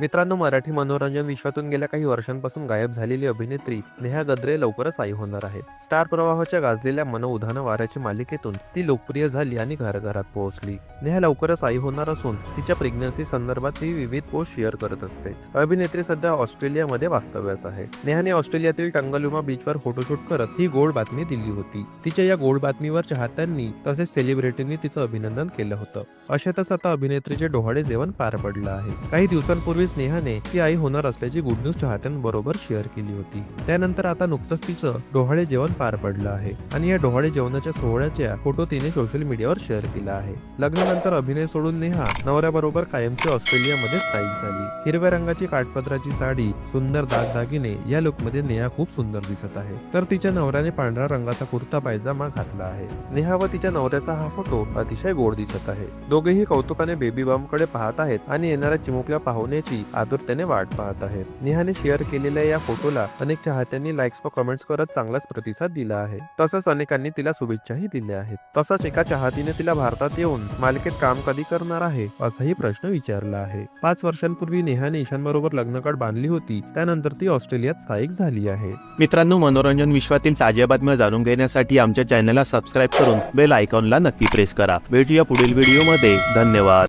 मित्रांनो मराठी मनोरंजन विश्वातून गेल्या काही वर्षांपासून गायब झालेली अभिनेत्री नेहा गद्रे लवकरच आई होणार आहे. स्टार प्रवाहाच्या गाजलेल्या मनउधान वाऱ्याच्या मालिकेतून ती लोकप्रिय झाली आणि घरघरात पोहोचली. नेहा लवकरच आई होणार असून तिच्या प्रेग्नन्सी संदर्भात ती विविध पोस्ट शेअर करत असते. अभिनेत्री सध्या ऑस्ट्रेलियामध्ये वास्तव्यास आहे. नेहाने ऑस्ट्रेलियातील टंगलुमा बीचवर फोटोशूट करत ही गोड बातमी दिली होती. तिच्या या गोड बातमीवर चाहत्यांनी तसेच सेलिब्रिटींनी तिचं अभिनंदन केलं होतं. अशातच आता अभिनेत्रीचे डोहाळे जेवण पार पडलं आहे. काही दिवसांपूर्वी स्नेहाने ती आई होणार असल्याची गुड न्यूज चाहत्यांबरोबर शेअर केली होती. त्यानंतर आता नुकतंच तिचं डोहाळे जेवण पार पडलं आहे आणि या डोहाळे जेवणाच्या सोहळ्याच्या फोटो तिने सोशल मीडियावर शेअर केला आहे. लग्नानंतर अभिनय सोडून नेहा नवऱ्याबरोबर कायमची ऑस्ट्रेलियामध्ये स्थायिक झाली. हिरव्या रंगाची काठपत्राची साडी सुंदर दागदागिने या लुकमध्ये नेहा खूप सुंदर दिसत आहे. तर तिच्या नवऱ्याने पांढऱ्या रंगाचा कुर्ता पायजामा घातला आहे. नेहा व तिच्या नवऱ्याचा हा फोटो अतिशय गोड दिसत आहे. दोघेही कौतुकाने बेबी बॉम्बकडे पाहत आहेत आणि येणाऱ्या चिमुकल्या पाहुण्याची आतुरतेने वाट पाहत आहेत. नेहाने शेअर केलेल्या या फोटोला अनेक चाहत्यांनी लाईक्स व कमेंट्स करत चांगलाच प्रतिसाद दिला आहे. तसंच अनेकांनी तिला शुभेच्छाही दिल्या आहेत. तसंच एका चाहतीने तिला भारतात येऊन मालिकेत काम कधी करणार आहे असाही प्रश्न विचारला आहे. पाच वर्षांपूर्वी नेहाने ईशानबरोबर लग्नकाळ बांधली होती. त्यानंतर ती ऑस्ट्रेलियात स्थायिक झाली आहे. मित्रांनो मनोरंजन विश्वातील ताज्या बातम्या जाणून घेण्यासाठी आमच्या चॅनलला सबस्क्राईब करून बेल आयकॉनला नक्की प्रेस करा. भेटूया पुढील व्हिडिओमध्ये धन्यवाद.